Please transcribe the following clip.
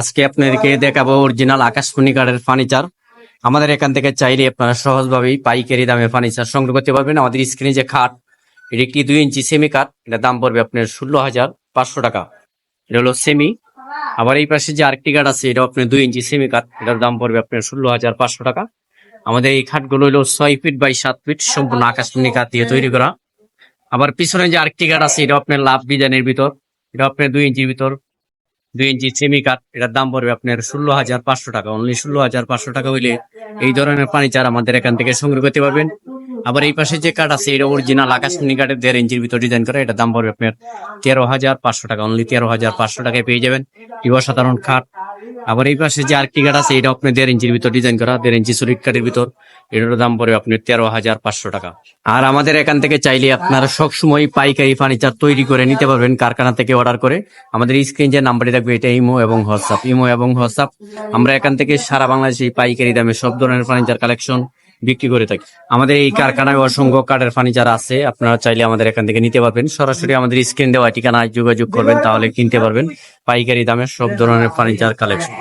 আজকে আপনাদেরকে দেখাবো অরিজিনাল আকাশমণি কাঠের ফার্নিচার আমাদের এখান থেকে চাইলে আপনারা সহজভাবেই পাইকারি দামে ফার্নিচার সংগ্রহ করতে পারবেন। আমাদের স্ক্রিনে যে খাট, এটি একটি দুই ইঞ্চি সেমি কাঠ এটার দাম পড়বে আপনার ষোলো হাজার পাঁচশো টাকা। এটা হলো সেমি আবার এই পাশে যে আরেকটি কাঠ আছে এটা আপনার দুই ইঞ্চি সেমি কাঠ এটার দাম পড়বে আপনার ষোলো হাজার পাঁচশো টাকা। আমাদের এই খাটগুলো হলো ছয় ফিট বাই সাত ফিট সম্পূর্ণ আকাশমণি কাঠ দিয়ে তৈরি করা। আবার পিছনে যে আরেকটি কাঠ আছে এটা আপনার লাভ ডিজাইনের ভিতর। এটা আপনার দুই ইঞ্চির ভিতর। দুই ইঞ্চি সেমি কাঠ এটার দাম পড়বে আপনার ষোলো হাজার পাঁচশো টাকা। অনলি ষোলো হাজার পাঁচশো টাকা হইলে এই ধরনের ফার্নিচার আমাদের এখান থেকে সংগ্রহ করতে পারবেন। আবার এই পাশে যে কাঠ আছে, এটা অরিজিনাল আকাশমণি কাঠের দেড় ইঞ্চির ভিতর ডিজাইন করা, এটা দাম পড়বে আপনার তেরো হাজার পাঁচশো টাকা অনলি তেরো হাজার পাঁচশো টাকায় পেয়ে যাবেন। এই সাধারণ খাট আবার এই পাশে যে আরেকটি কাঠ আছে এটা আপনার দেড় ইঞ্চির ভিতর ডিজাইন করা, দেড় ইঞ্চি সুরিক কাঠের ভিতর। এটার দাম পড়বে আপনার তেরো হাজার পাঁচশো টাকা। আর আমাদের এখান থেকে চাইলে আপনারা সবসময় পাইকারি ফার্নিচার তৈরি করে নিতে পারবেন, কারখানা থেকে অর্ডার করে। আমাদের স্ক্রিন যে নাম্বারটি থাকবে, এটা ইমো এবং হোয়াটসঅ্যাপ ইমো এবং হোয়াটসঅ্যাপ আমরা এখান থেকে সারা বাংলাদেশে পাইকারি দামে সব ধরনের ফার্নিচার কালেকশন বিক্রি করে থাকি। আমাদের এই কারখানায় অসংখ্য কাঠের ফার্নিচার আছে, আপনারা চাইলে আমাদের এখান থেকে নিতে পারবেন। সরাসরি আমাদের স্ক্রিন দেওয়া ঠিকানায় যোগাযোগ করবেন, তাহলে কিনতে পারবেন। পাইকারি দামে সব ধরনের ফার্নিচার কালেকশন